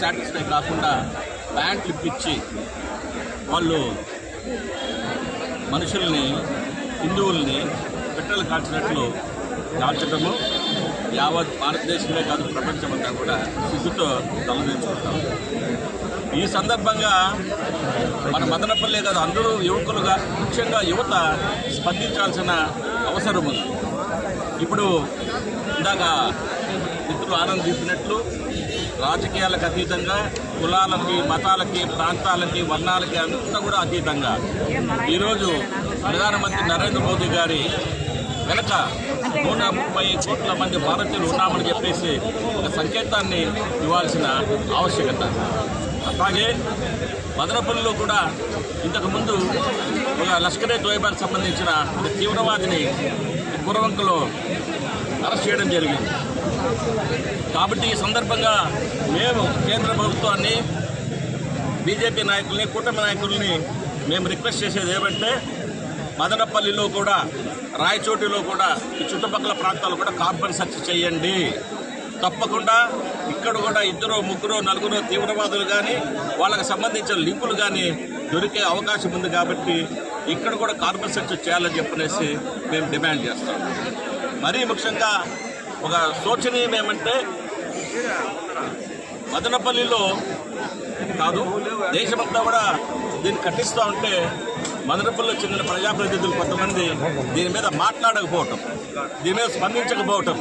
Satisfy కాకుండా ప్యాంట్లు ఇప్పించి వాళ్ళు మనుషుల్ని హిందువుల్ని పెట్టలు కాల్చినట్లు కాల్చడము యావత్ భారతదేశమే కాదు ప్రపంచమంతా కూడా సిగ్గుతో తలదించుకుంటాం. ఈ సందర్భంగా మన మదనపల్లె కాదు అందరూ యువకులుగా ముఖ్యంగా యువత స్పందించాల్సిన అవసరం ఉంది. ఇప్పుడు ఇందాక మిత్రులు ఆనంద్ చెప్పినట్లు రాజకీయాలకు అతీతంగా కులాలకి మతాలకి ప్రాంతాలకి వర్ణాలకి అంతా కూడా అతీతంగా. ఈరోజు ప్రధానమంత్రి నరేంద్ర మోదీ గారి వెనక నూట ముప్పై కోట్ల మంది భారతీయులు ఉన్నామని చెప్పేసి ఒక సంకేతాన్ని ఇవ్వాల్సిన ఆవశ్యకత. అలాగే మదనపల్లిలో కూడా ఇంతకుముందు ఒక లష్కరే తోయబాకి సంబంధించిన ఒక తీవ్రవాదిని గురవంకలో అరెస్ట్ చేయడం జరిగింది. కాబట్టి ఈ సందర్భంగా మేము కేంద్ర ప్రభుత్వాన్ని బీజేపీ నాయకుల్ని కూటమి నాయకుల్ని మేము రిక్వెస్ట్ చేసేది ఏమంటే మదనపల్లిలో కూడా రాయచోటిలో కూడా ఈ చుట్టుపక్కల ప్రాంతాలు కూడా కార్బన్ సెర్చ్ చేయండి. తప్పకుండా ఇక్కడ కూడా ఇద్దరు ముగ్గురు నలుగురు తీవ్రవాదులు కానీ వాళ్ళకి సంబంధించిన లింకులు కానీ దొరికే అవకాశం ఉంది కాబట్టి ఇక్కడ కూడా కార్బన్ సెర్చ్ చేయాలని చెప్పనేసి మేము డిమాండ్ చేస్తాం. మరీ ముఖ్యంగా ఒక శోచనీయం ఏమంటే మదనపల్లిలో కాదు దేశమంతా కూడా దీన్ని కట్టిస్తూ ఉంటే మదనపల్లిలో చెందిన ప్రజాప్రతినిధులు కొంతమంది దీని మీద మాట్లాడకపోవటం దీని మీద స్పందించకపోవటం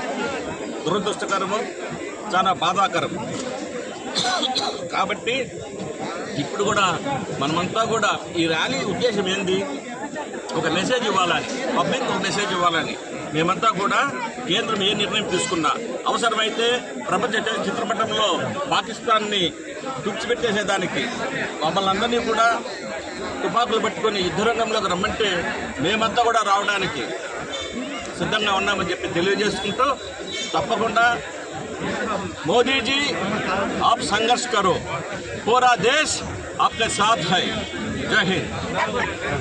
దురదృష్టకరము చాలా బాధాకరం. కాబట్టి ఇప్పుడు కూడా మనమంతా కూడా ఈ ర్యాలీ ఉద్దేశం ఏంది? ఒక మెసేజ్ ఇవ్వాలని పబ్లిక్ ఒక మెసేజ్ ఇవ్వాలని. మేమంతా కూడా కేంద్రం ఏ నిర్ణయం తీసుకున్నా అవసరమైతే ప్రపంచ చి- చిత్రపటంలో పాకిస్తాన్ని తుడిచిపెట్టేసేదానికి మమ్మల్ని అందరినీ కూడా తుపాకులు పట్టుకొని యుద్ధరంగంలోకి రమ్మంటే మేమంతా కూడా రావడానికి సిద్ధంగా ఉన్నామని చెప్పి తెలియజేసుకుంటూ తప్పకుండా मोदी जी आप संघर्ष करो पूरा देश आपके साथ है जय हिंद